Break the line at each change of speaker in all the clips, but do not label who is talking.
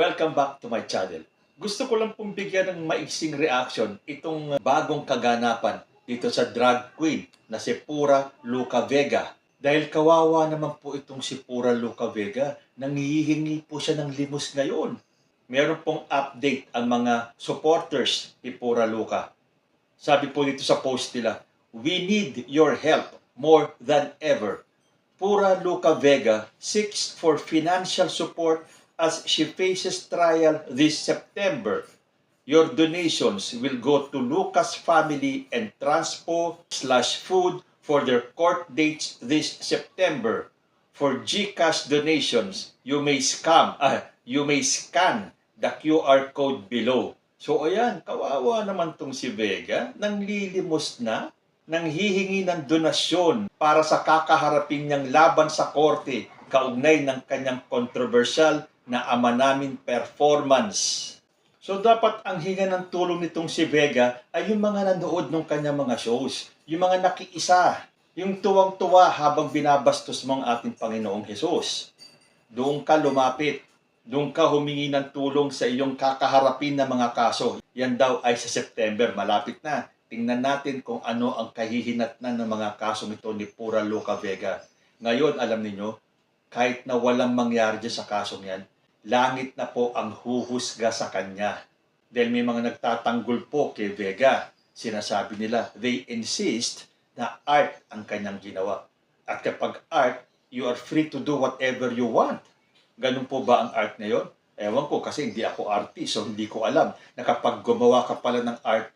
Welcome back to my channel. Gusto ko lang pong bigyan ng maiksing reaction itong bagong kaganapan dito sa drag queen na si Pura Luca Vega. Dahil kawawa naman po itong si Pura Luca Vega, nangihingi po siya ng limos ngayon. Meron pong update ang mga supporters ni Pura Luca. Sabi po dito sa post nila, We need your help more than ever. Pura Luca Vega seeks for financial support as she faces trial this September. Your donations will go to Lucas family and Transpo slash food for their court dates this September. For GCash donations, you may scam, ah, you may scan the QR code below. So ayan, kawawa naman tong si Vega, nang lilimos na, nang hihingi ng donasyon para sa kakaharapin niyang laban sa korte kaugnay ng kanyang controversial na ama namin performance. So dapat ang hinga ng tulong nitong si Vega ay yung mga nanood ng kanyang mga shows, yung mga nakiisa, yung tuwang-tuwa habang binabastos mo ang ating Panginoong Hesus. Doon ka lumapit, doon ka humingi ng tulong sa iyong kakaharapin na mga kaso. Yan daw ay sa September, malapit na. Tingnan natin kung ano ang kahihinatnan ng mga kaso nito ni Pura Luca Vega. Ngayon, alam niyo kahit na walang mangyari dyan sa kasong yan, langit na po ang huhusga sa kanya. Dahil may mga nagtatanggol po kay Vega. Sinasabi nila, they insist na art ang kanyang ginawa. At kapag art, you are free to do whatever you want. Ganun po ba ang art na yon? Ewan ko kasi hindi ako artist so hindi ko alam na kapag gumawa ka pala ng art,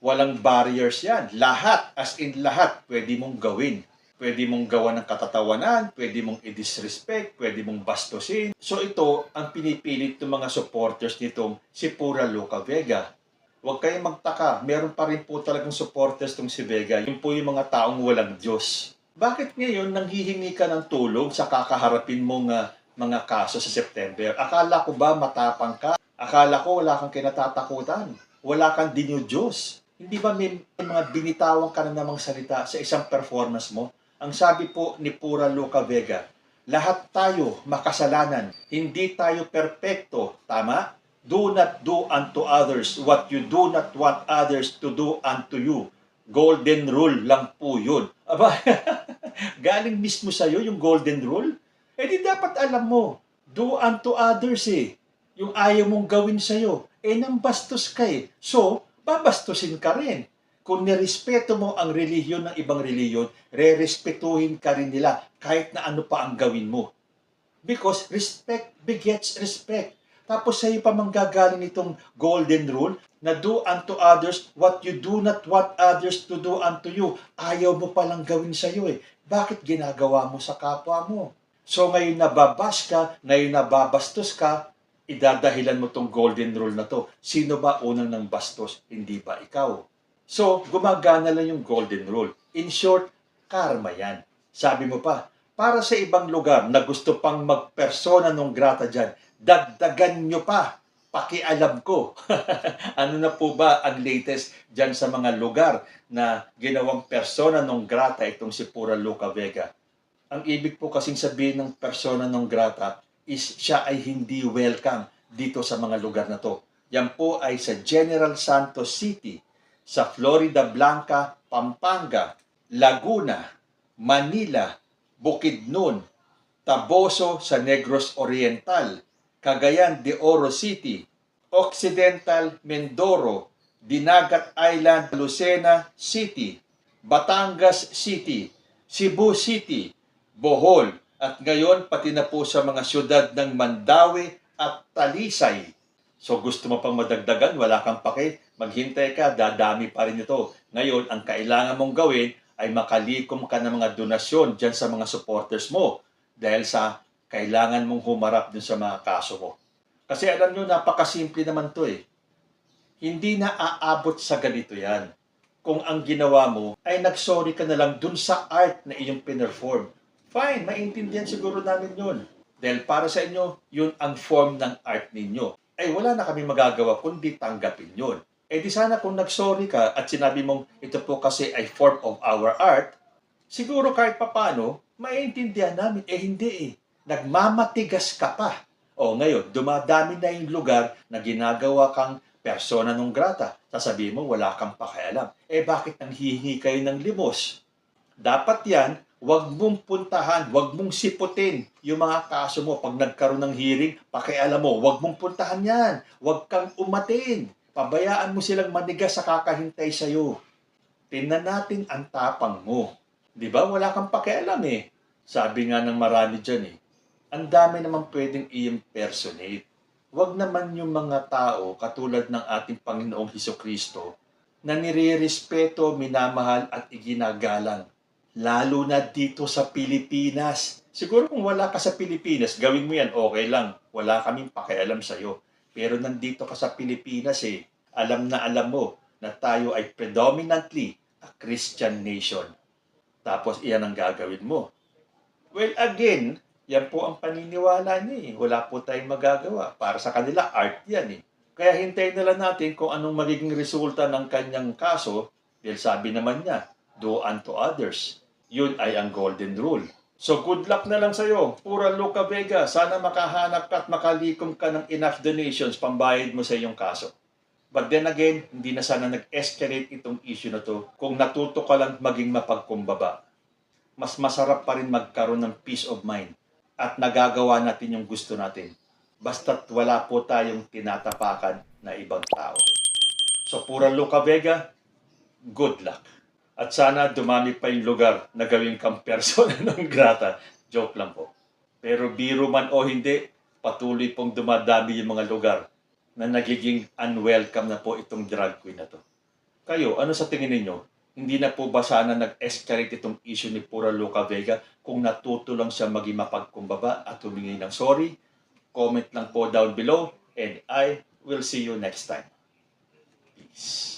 walang barriers yan. Lahat, as in lahat, pwede mong gawin. Pwede mong gawa ng katatawanan, pwede mong i-disrespect, pwede mong bastusin. So ito ang pinipilit ng mga supporters nitong si Pura Luca Vega. Huwag kayong magtaka, meron pa rin po talagang supporters tong si Vega. Yun po yung mga taong walang Diyos. Bakit ngayon nanghihingi ka ng tulong sa kakaharapin mong ah, mga kaso sa September? Akala ko ba matapang ka? Akala ko wala kang kinatatakutan. Wala kang dinyo Diyos. Hindi ba may mga binitawan ka na namang salita sa isang performance mo? Ang sabi po ni Pura Luca Vega, lahat tayo makasalanan. Hindi tayo perpekto. Tama? Do not do unto others what you do not want others to do unto you. Golden rule lang po yun. Aba, galing mismo sa'yo yung golden rule? Eh di dapat alam mo, do unto others eh. Yung ayaw mong gawin sa'yo, eh nang bastos ka eh. So, babastusin ka rin. Kung nirespeto mo ang relihiyon ng ibang relihiyon, re-respetuhin ka rin nila kahit na ano pa ang gawin mo. Because respect begets respect. Tapos sa'yo pa manggagaling itong golden rule na do unto others what you do not want others to do unto you. Ayaw mo palang gawin sa'yo eh. Bakit ginagawa mo sa kapwa mo? So ngayon nababash ka, ngayon nababastos ka, idadahilan mo tong golden rule na to. Sino ba unang ng bastos? Hindi ba ikaw? So, gumagana lang yung golden rule. In short, karma yan. Sabi mo pa, para sa ibang lugar na gusto pang magpersona nung grata dyan, dagdagan nyo pa. Pakialam ko. ano na po ba ang latest dyan sa mga lugar na ginawang persona nung grata itong si Pura Luca Vega? Ang ibig po kasing sabihin ng persona non grata is siya ay hindi welcome dito sa mga lugar na to. Yan po ay sa General Santos City, sa Florida Blanca, Pampanga, Laguna, Manila, Bukidnon, Taboso sa Negros Oriental, Cagayan de Oro City, Occidental Mindoro, Dinagat Island, Lucena City, Batangas City, Cebu City, Bohol, at ngayon pati na po sa mga syudad ng Mandawi at Talisay. So gusto mo pang madagdagan, wala kang pake, maghintay ka, dadami pa rin ito. Ngayon, ang kailangan mong gawin ay makalikom ka ng mga donasyon dyan sa mga supporters mo dahil sa kailangan mong humarap dun sa mga kaso mo. Kasi alam nyo, napakasimple naman to eh. Hindi na aabot sa ganito yan. Kung ang ginawa mo ay nagsorry ka na lang dun sa art na iyong pinerform. Fine, maintindihan siguro namin yun. Dahil para sa inyo, yun ang form ng art ninyo. Ay wala na kami magagawa kundi tanggapin yun. Eh di sana kung nagsorry ka at sinabi mong ito po kasi ay form of our art, siguro kahit papano, maintindihan namin. Eh hindi eh. Nagmamatigas ka pa. O ngayon, dumadami na yung lugar na ginagawa kang persona non grata. Sasabihin mo, wala kang pakialam. Eh bakit nang hihingi kayo ng limos? Dapat yan, wag mong puntahan, wag mong siputin yung mga kaso mo. Pag nagkaroon ng hearing, pakialam mo, wag mong puntahan yan. Wag kang umatin. Pabayaan mo silang manigas sa kakahintay sa'yo. Tingnan natin ang tapang mo. Di ba? Wala kang pakialam eh. Sabi nga ng marami dyan eh. Ang dami naman pwedeng i-impersonate. Huwag naman yung mga tao katulad ng ating Panginoong Heso Kristo na nire-respeto, minamahal at iginagalang. Lalo na dito sa Pilipinas. Siguro kung wala ka sa Pilipinas, gawin mo yan, okay lang. Wala kaming pakialam sa'yo. Pero nandito ka sa Pilipinas eh, alam na alam mo na tayo ay predominantly a Christian nation. Tapos iyan ang gagawin mo. Well, again, yan po ang paniniwala niya eh. Wala po tayong magagawa. Para sa kanila, art yan eh. Kaya hintayin na lang natin kung anong magiging resulta ng kanyang kaso dahil sabi naman niya, do unto others. Yun ay ang golden rule. So good luck na lang sa'yo. Pura Luca Vega. Sana makahanap ka at makalikom ka ng enough donations pambayad mo sa iyong kaso. But then again, hindi na sana nag-escalate itong issue na to kung natuto ka lang maging mapagkumbaba. Mas masarap pa rin magkaroon ng peace of mind at nagagawa natin yung gusto natin. Basta't wala po tayong tinatapakan na ibang tao. So, pura Luca Vega, good luck. At sana dumami pa yung lugar na gawin kang persona ng grata. Joke lang po. Pero biro man o hindi, patuloy pong dumadami yung mga lugar na nagiging unwelcome na po itong drag queen na to. Kayo, ano sa tingin ninyo? Hindi na po ba sana nag-escalate itong issue ni Pura Luca Vega kung natuto lang siya maging mapagkumbaba at humingi ng sorry? Comment lang po down below and I will see you next time. Peace.